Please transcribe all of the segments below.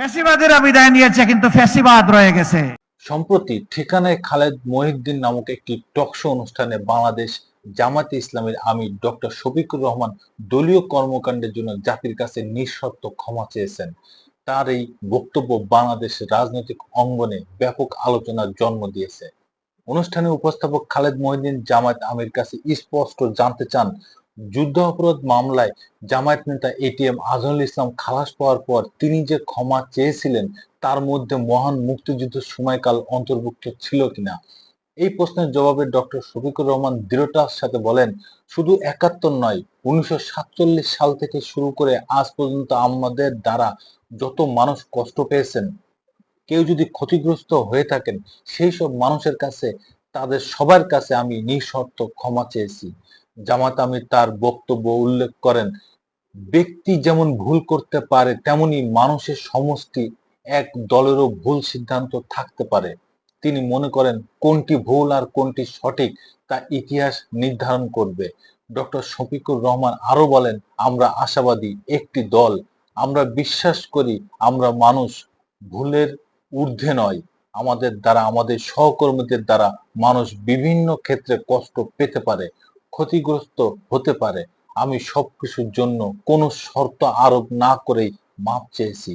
ফ্যাসিবাদেরা বিদায় নিয়েছে, কিন্তু ফ্যাসিবাদ রয়ে গেছে। সম্প্রতি ঠিকানায় খালেদ মহিউদ্দিন নামক একটি টকশো অনুষ্ঠানে বাংলাদেশ জামাতে ইসলামের ডক্টর শফিকুর রহমান দলীয় কর্মকাণ্ডের জন্য জাতির কাছে নিঃশর্ত ক্ষমা চেয়েছেন। তার এই বক্তব্য বাংলাদেশ রাজনৈতিক অঙ্গনে ব্যাপক আলোচনার জন্ম দিয়েছে। অনুষ্ঠানে উপস্থাপক খালেদ মহিউদ্দিন জামায়াত আমির কাছে স্পষ্ট জানতে চান যুদ্ধ অপরাধ মামলায় জামায়াত নেতা এটিএম আজমুল ইসলাম খালাস পাওয়ার পর তিনি যে ক্ষমা চেয়েছিলেন, তার মধ্যে মহান মুক্তিযুদ্ধের সময়কাল অন্তর্ভুক্ত ছিল কিনা? এই প্রশ্নের জবাবে ডক্টর শফিকুর রহমান দৃঢ়তার সাথে বলেন, শুধু একাত্তর নয়, উনিশশো সাল থেকে শুরু করে আজ পর্যন্ত আমাদের দ্বারা যত মানুষ কষ্ট পেয়েছেন, কেউ যদি ক্ষতিগ্রস্ত হয়ে থাকেন, সেই সব মানুষের কাছে, তাদের সবার কাছে আমি নিঃশর্ত ক্ষমা চেয়েছি। জামাত আমির তার বক্তব্য উল্লেখ করেন, ব্যক্তি যেমন ভুল করতে পারে, তেমনি মানুষের সমষ্টি এক দলেরও ভুল সিদ্ধান্ত থাকতে পারে। তিনি মনে করেন, কোনটি ভুল আর কোনটি সঠিক তা ইতিহাস নির্ধারণ করবে। ডক্টর শফিকুর রহমান আরও বলেন, আমরা আশাবাদী একটি দল, আমরা বিশ্বাস করি আমরা মানুষ, ভুলের ঊর্ধ্বে নয়। আমাদের দ্বারা, আমাদের সহকর্মীদের দ্বারা মানুষ বিভিন্ন ক্ষেত্রে কষ্ট পেতে পারে। ক্ষতিগ্রস্ত হতে পারে। আমি সবকিছুর জন্য কোনো শর্ত আরোপ না করেই মাপ চেয়েছি।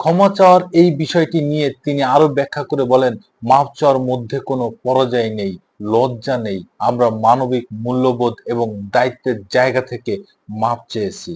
ক্ষমা চাওয়ার এই বিষয়টি নিয়ে তিনি আরও ব্যাখ্যা করে বলেন, মাপ চাওয়ার মধ্যে কোনো পরাজয় নেই, লজ্জা নেই। আমরা মানবিক মূল্যবোধ এবং দায়িত্বের জায়গা থেকে মাপ চেয়েছি।